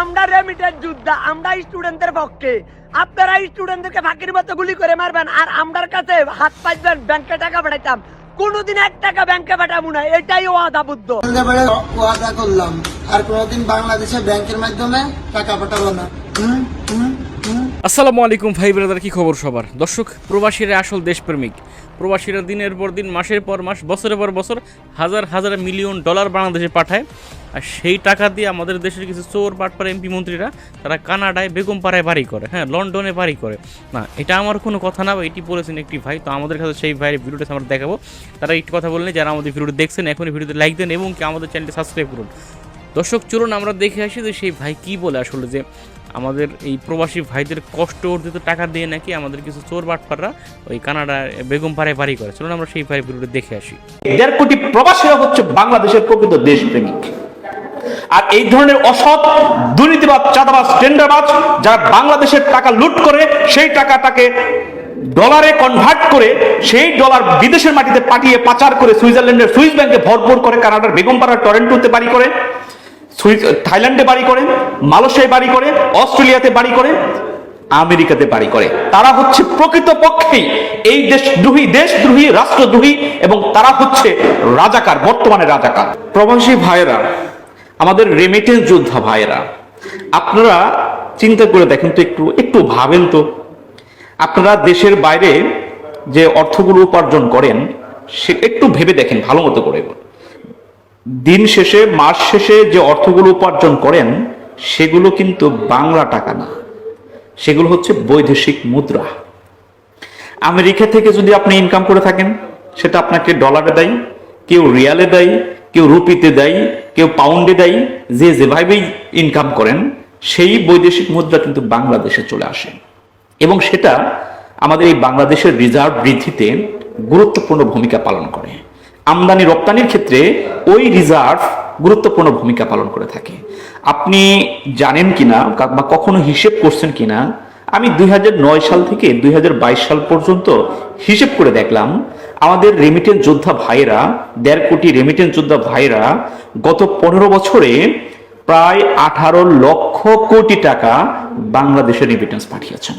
আমরা রেমিটেড যোদ্ধা আমরা স্টুডেন্টদের পক্ষে। আপনারা স্টুডেন্টদেরকে ফাঁকির মতো গুলি করে মারবেন আর আমরার কাছে হাত পাইবেন ব্যাংকে টাকা পাঠাইতাম। কোনোদিন এক টাকা ব্যাংকে পাঠাবো না এটাই ওয়াদা বুদ্ধ। ওয়াদা করলাম আর কোনোদিন বাংলাদেশে ব্যাংকের মাধ্যমে টাকা পাঠাবো না। হুম হুম হুম। আসসালামু আলাইকুম ভাই ব্রাদার কি খবর সবার? দর্শক প্রবাসীরা আসল দেশপ্রেমিক। প্রবাসীরা দিনের পর দিন, মাসের পর মাস, বছরের পর বছর হাজার হাজার মিলিয়ন ডলার বাংলাদেশে পাঠায়। আর সেই টাকা দিয়ে আমাদের দেশের কিছু চোর পাটপাড়া এমপি মন্ত্রীরা তারা কানাডায় বেগমপাড়ায় বাড়ি করে হ্যাঁ লন্ডনে বাড়ি করে। না, এটা আমার কোনো কথা না, এটি বলেছেন একটি ভাই। তো আমাদের কাছে সেই ভাইয়ের ভিডিওটা আমরা দেখাবো। তারা একটি কথা বললেন যারা আমাদের ভিডিওটি দেখছেন, এখনই ভিডিওতে লাইক দেন এবং কি আমাদের চ্যানেলটি সাবস্ক্রাইব করুন। দর্শক, চলুন আমরা দেখে আসি যে সেই ভাই কি বলে আসলে যে আমাদের এই প্রবাসী ভাইদের কষ্ট অর্জিত টাকা দিয়ে নাকি আমাদের কিছু চোর বাটপাররা ওই কানাডা বেগমপাড়ায় বাড়ি করে। চলুন আমরা সেই ভিডিওটা দেখে আসি। দেড় কোটি প্রবাসীরা হচ্ছে বাংলাদেশের প্রকৃত দেশপ্রেমিক। আর এই ধরনের অসৎ, দুর্নীতিবাদ, চাঁদাবাজ, টেন্ডারবাজ যারা বাংলাদেশের টাকা লুট করে, সেই টাকাটাকে ডলারে কনভার্ট করে, সেই ডলার বিদেশের মাটিতে পাঠিয়ে পাচার করে সুইজারল্যান্ডের সুইস ব্যাংকে ভরপুর করে কানাডার বেগমপাড়ার টরেন্টোতে বাড়ি করে থাইল্যান্ডে বাড়ি করে, মালয়েশিয়ায় বাড়ি করে, অস্ট্রেলিয়াতে বাড়ি করে, আমেরিকাতে বাড়ি করে। তারা হচ্ছে প্রকৃত পক্ষেই এই দেশদ্রোহী দেশদ্রোহী রাষ্ট্রদ্রোহী এবং তারা হচ্ছে রাজাকার, বর্তমানে রাজাকার। প্রবাসী ভাইয়েরা, আমাদের রেমিটেন্স যোদ্ধা ভাইয়েরা, আপনারা চিন্তা করে দেখেন তো একটু একটু ভাবেন তো। আপনারা দেশের বাইরে যে অর্থগুলো উপার্জন করেন, সে একটু ভেবে দেখেন, ভালো মতো করে। দিন শেষে, মাস শেষে যে অর্থগুলো উপার্জন করেন, সেগুলো কিন্তু বাংলা টাকা না। সেগুলো হচ্ছে বৈদেশিক মুদ্রা। আমেরিকা থেকে যদি আপনি ইনকাম করে থাকেন, সেটা আপনাকে ডলারে দেয়, কেউ রিয়ালে দেয়, কেউ রুপিতে দেয়, কেউ পাউন্ডে দেয়, যে যেভাবেই ইনকাম করেন, সেই বৈদেশিক মুদ্রা কিন্তু বাংলাদেশে চলে আসে। এবং সেটা আমাদের এই বাংলাদেশের রিজার্ভ বৃদ্ধিতে গুরুত্বপূর্ণ ভূমিকা পালন করে। আমদানি রপ্তানির ক্ষেত্রে ওই রিজার্ভ গুরুত্বপূর্ণ ভূমিকা পালন করে থাকে। আপনি জানেন কিনা বা কখনো হিসেব করছেন কিনা? আমি দুই হাজার নয় সাল থেকে দুই হাজার বাইশ সাল পর্যন্ত হিসেব করে দেখলাম, আমাদের রেমিটেন্স যোদ্ধা ভাইয়েরা, দেড় কোটি রেমিটেন্স যোদ্ধা ভাইয়েরা গত পনেরো বছরে প্রায় আঠারো লক্ষ কোটি টাকা বাংলাদেশের রেমিটেন্স পাঠিয়েছেন।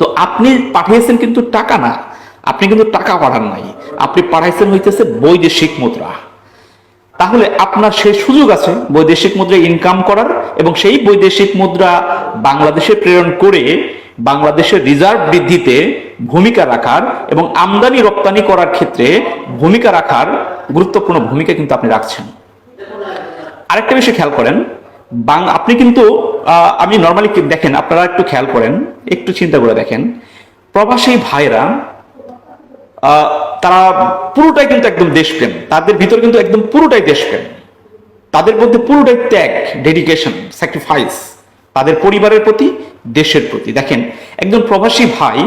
তো আপনি পাঠিয়েছেন কিন্তু টাকা না, আপনি কিন্তু টাকা পাঠান নাই। আপনি পাঠাইছেন হইতেছে বৈদেশিক মুদ্রা। তাহলে আপনার সেই সুযোগ আছে বৈদেশিক মুদ্রা ইনকাম করার এবং সেই বৈদেশিক মুদ্রা বাংলাদেশে প্রেরণ করে বাংলাদেশের রিজার্ভ বৃদ্ধিতে ভূমিকা রাখার এবং আমদানি রপ্তানি করার ক্ষেত্রে ভূমিকা রাখার গুরুত্বপূর্ণ ভূমিকা কিন্তু আপনি রাখছেন। আরেকটা বিষয় খেয়াল করেন, বাং আপনি কিন্তু আমি নর্মালি দেখেন, আপনারা একটু খেয়াল করেন, একটু চিন্তা করে দেখেন। প্রবাসী ভাইরা তারা পুরোটাই কিন্তু একদম দেশপ্রেম। তাদের ভিতর কিন্তু একদম পুরোটাই দেশপ্রেম। তাদের মধ্যে পুরোটাই ত্যাগ ডেডিকেশন স্যাক্রিফাইস তাদের পরিবারের প্রতি, দেশের প্রতি। দেখেন, একজন প্রবাসী ভাই,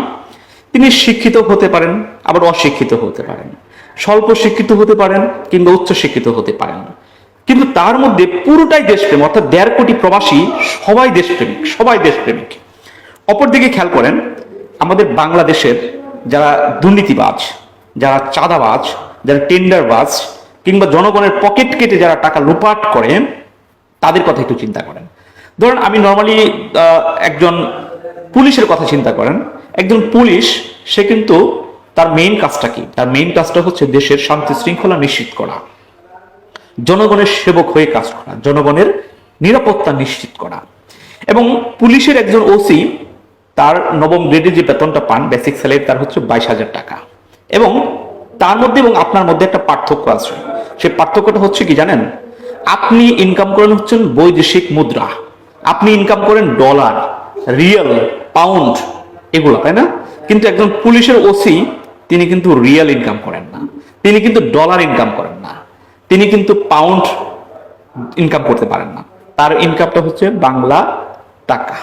তিনি শিক্ষিত হতে পারেন, আবার অশিক্ষিত হতে পারেন। স্বল্প শিক্ষিত হতে পারেন কিংবা উচ্চ শিক্ষিত হতে পারেন। কিন্তু তার মধ্যে পুরোটাই দেশপ্রেম, অর্থাৎ দেড় কোটি প্রবাসী সবাই দেশপ্রেমিক সবাই দেশপ্রেমিক। অপরদিকে খেয়াল করেন, আমাদের বাংলাদেশের যারা দুর্নীতিবাজ যারা চাঁদাবাজ, যারা টেন্ডারবাজ কিংবা জনগণের পকেট কেটে যারা টাকা লুপাট করে, তাদের কথা একটু চিন্তা করেন। ধরুন আমি নর্মালি একজন পুলিশের কথা চিন্তা করেন। একজন পুলিশ, সে কিন্তু তার মেইন কাজটা কি? তার মেইন কাজটা হচ্ছে দেশের শান্তি শৃঙ্খলা নিশ্চিত করা। জনগণের সেবক হয়ে কাজ করা, জনগণের নিরাপত্তা নিশ্চিত করা। এবং পুলিশের একজন ওসি তার নবম গ্রেডে যে বেতনটা পান বেসিক স্যালারি তার হচ্ছে বাইশ হাজার টাকা। এবং তার মধ্যে এবং আপনার মধ্যে একটা পার্থক্য আছে। সেই পার্থক্যটা হচ্ছে কি জানেন? আপনি ইনকাম করেন হচ্ছেন বৈদেশিক মুদ্রা। আপনি ইনকাম করেন ডলার রিয়েল পাউন্ড এগুলো, তাই না? কিন্তু একজন পুলিশের ওসি তিনি কিন্তু রিয়েল ইনকাম করেন না। তিনি কিন্তু ডলার ইনকাম করেন না। তিনি কিন্তু পাউন্ড ইনকাম করতে পারেন না। তার ইনকামটা হচ্ছে বাংলা টাকা।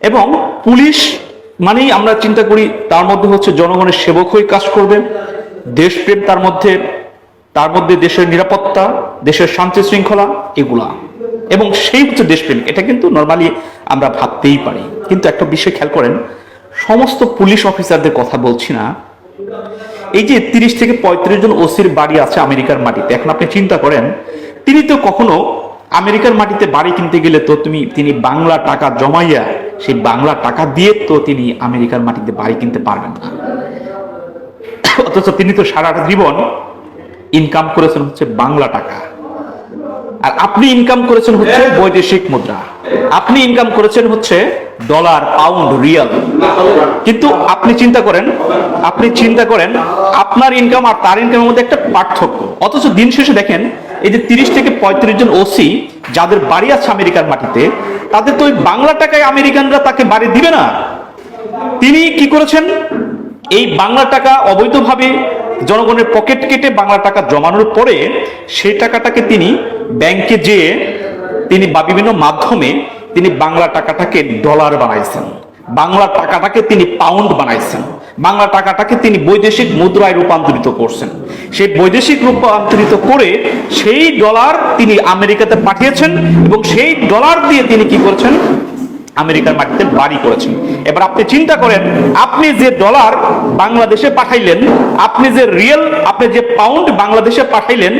এবং পুলিশ মানেই আমরা চিন্তা করি, তার মধ্যে হচ্ছে জনগণের সেবক হয়ে কাজ করবেন, দেশপ্রেম তার মধ্যে তার মধ্যে দেশের নিরাপত্তা, দেশের শান্তি শৃঙ্খলা, এগুলা। এবং সেই হচ্ছে দেশপ্রেম, এটা কিন্তু নর্মালি আমরা ভাবতেই পারি। কিন্তু একটা বিষয় খেয়াল করেন, সমস্ত পুলিশ অফিসারদের কথা বলছি না। এই যে তিরিশ থেকে পঁয়ত্রিশ জন ওসির বাড়ি আছে আমেরিকার মাটিতে, এখন আপনি চিন্তা করেন, তিনি তো কখনো আমেরিকার মাটিতে বাড়ি কিনতে গেলে তো তুমি, তিনি বাংলা টাকা জমাইয়া সেই বাংলা টাকা দিয়ে তো তিনি আমেরিকার মাটিতে বাড়ি কিনতে পারবেন না। অথচ তিনি তো সারাটা জীবন ইনকাম করেছেন হচ্ছে বাংলা টাকা। আর আপনি ইনকাম করেছেন হচ্ছে বৈদেশিক মুদ্রা। আপনি ইনকাম করেছেন হচ্ছে ডলার পাউন্ড রিয়াল কিন্তু আপনি চিন্তা করেন, আপনি চিন্তা করেন, আপনার ইনকাম আর তার ইনকামের মধ্যে একটা পার্থক্য। অথচ দিন শেষে দেখেন, এই যে তিরিশ থেকে পঁয়ত্রিশ জন ওসি যাদের বাড়ি আছে আমেরিকার মাটিতে তাদের তো ওই বাংলা টাকায় আমেরিকানরা তাকে বাড়ি দিবে না। তিনি কি করেছেন? এই বাংলা টাকা অবৈধভাবে জনগণের পকেট কেটে বাংলা টাকা জমানোর পরে সেই টাকাটাকে তিনি ব্যাংকে যেয়ে তিনি বা বিভিন্ন মাধ্যমে তিনি বাংলা টাকাটাকে ডলার বানাইছেন। বাংলা টাকাটাকে তিনি পাউন্ড বানাইছেন। বাংলা টাকাটাকে তিনি বৈদেশিক মুদ্রায় রূপান্তরিত করছেন। সেই বৈদেশিক রূপান্তরিত করে সেই ডলার তিনি আমেরিকাতে পাঠিয়েছেন এবং সেই ডলার দিয়ে তিনি কি করেছেন? আমেরিকার মাটিতে বাড়ি করেছেন। এবার আপনি চিন্তা করেন, আপনি যে ডলার বাংলাদেশে পাঠাইলেন, আপনি যে রিয়েল আপনি যে পাউন্ড বাংলাদেশে পাঠাইলেন,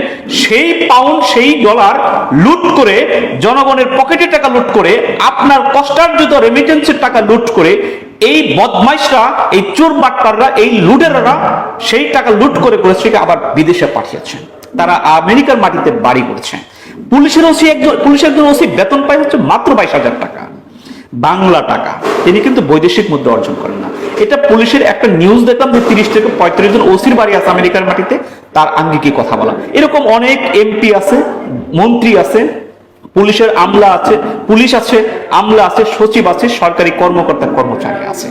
সেই পাউন্ড সেই ডলার লুট করে, জনগণের পকেটে টাকা লুট করে, আপনার কষ্টার্জিত রেমিটেন্সের টাকা লুট করে, এই বদমাইশরা, এই চোর বাটপাররা এই লুটেরারা, সেই টাকা লুট করে করে করেছে আবার বিদেশে পাঠিয়েছেন। তারা আমেরিকার মাটিতে বাড়ি করেছে পুলিশের ওসি একজন, পুলিশের একজন ওসি বেতন পায় হচ্ছে মাত্র বাইশ হাজার টাকা। বাংলা টাকা। তিনি কিন্তু বৈদেশিক মুদ্রা অর্জন করেন না। এটা পুলিশের একটা নিউজ দেখলাম যে তিরিশ থেকে পঁয়ত্রিশ জন ওসির বাড়ি আছে আমেরিকার মাটিতে। তার আঙ্গিকে কথা বলা? এরকম অনেক এমপি আছে, মন্ত্রী আছে, পুলিশের আমলা আছে, পুলিশ আছে, আমলা আছে, সচিব আছে, সরকারি কর্মকর্তা কর্মচারী আছে।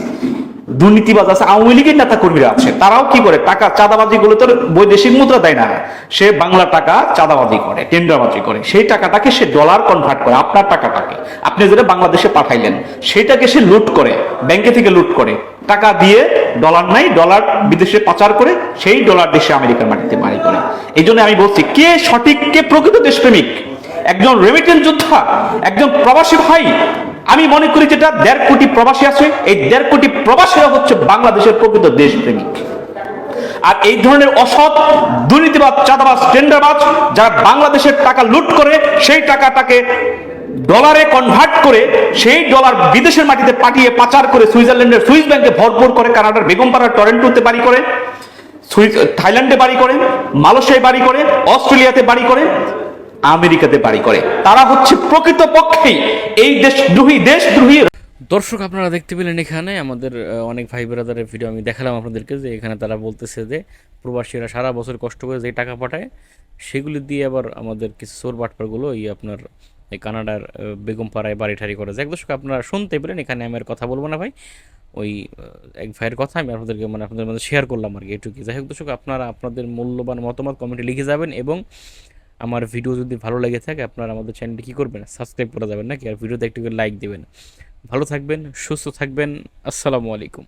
দুর্নীতিবাজ আছে, আওয়ামী লীগের নেতা কর্মীরা আছে, তারাও কি করে? টাকা চাঁদাবাজি গুলো তো বৈদেশিক মুদ্রা দেয় না। সে বাংলা টাকা চাঁদাবাজি করে, টেন্ডারবাজি করে। সেই টাকাটাকে সে ডলার কনভার্ট করে, আপনার টাকাটাকে। আপনি যেটা বাংলাদেশে পাঠাইলেন, সেটাকে সে লুট করে ব্যাংকে থেকে লুট করে। টাকা দিয়ে ডলার নাই ডলার বিদেশে পাচার করে, সেই ডলার দেশে আমেরিকার মাটিতে মারি করে। এই জন্য আমি বলছি, কে সঠিক, কে প্রকৃত দেশপ্রেমিক? একজন রেমিটেন্স যোদ্ধা, একজন প্রবাসী ভাই আমি মনে করি যেটা দেড় কোটি প্রবাসী আছে, এই দেড় কোটি প্রবাসীরা হচ্ছে বাংলাদেশের প্রকৃত দেশপ্রেমিক। আর এই ধরনের অসৎ, দুর্নীতিবাদ, চাঁদাবাজ, টেন্ডারবাজ যারা বাংলাদেশের টাকা লুট করে, সেই টাকাটাকে ডলারে কনভার্ট করে, সেই ডলার বিদেশের মাটিতে পাঠিয়ে পাচার করে সুইজারল্যান্ডের সুইস ব্যাংকে ভরপুর করে, কানাডার বেগমপাড়ার টরেন্টোতে বাড়ি করে থাইল্যান্ডে বাড়ি করে, মালয়েশিয়ায় বাড়ি করে, অস্ট্রেলিয়াতে বাড়ি করে আমেরিকাতে বাড়ি করে। তারা হচ্ছে প্রকৃত পক্ষেই এই দেশদ্রোহী দেশদ্রোহী দর্শক, আপনারা দেখতে পেলেন এখানে আমাদের অনেক ভাই ব্রাদারের ভিডিও আমি দেখালাম আপনাদেরকে যে এখানে তারা বলতেছে যে প্রবাসীরা সারা বছর কষ্ট করে যে টাকা পাঠায়, সেগুলি দিয়ে আবার আমাদের কিছু চোর বাটপারগুলো এই আপনার, এই কানাডার বেগমপাড়ায় বাড়ি ঠাড়ি করে যায়। দর্শক, আপনারা শুনতে পেলেন, এখানে আমি আর কথা বলব না ভাই। ওই এক ভাইয়ের কথা আমি আপনাদেরকে মানে আপনাদের মধ্যে শেয়ার করলাম আর কি, এটুকুই। যাই হোক দর্শক, আপনারা আপনাদের মূল্যবান মতামত কমেন্টে লিখে যাবেন এবং আমার ভিডিও যদি ভালো লেগে থাকে, আপনারা আমাদের চ্যানেলটি কী করবেন? সাবস্ক্রাইব করে যাবেন নাকি? আর ভিডিওতে একটু লাইক দেবেন। ভালো থাকবেন, সুস্থ থাকবেন। আসসালামু আলাইকুম।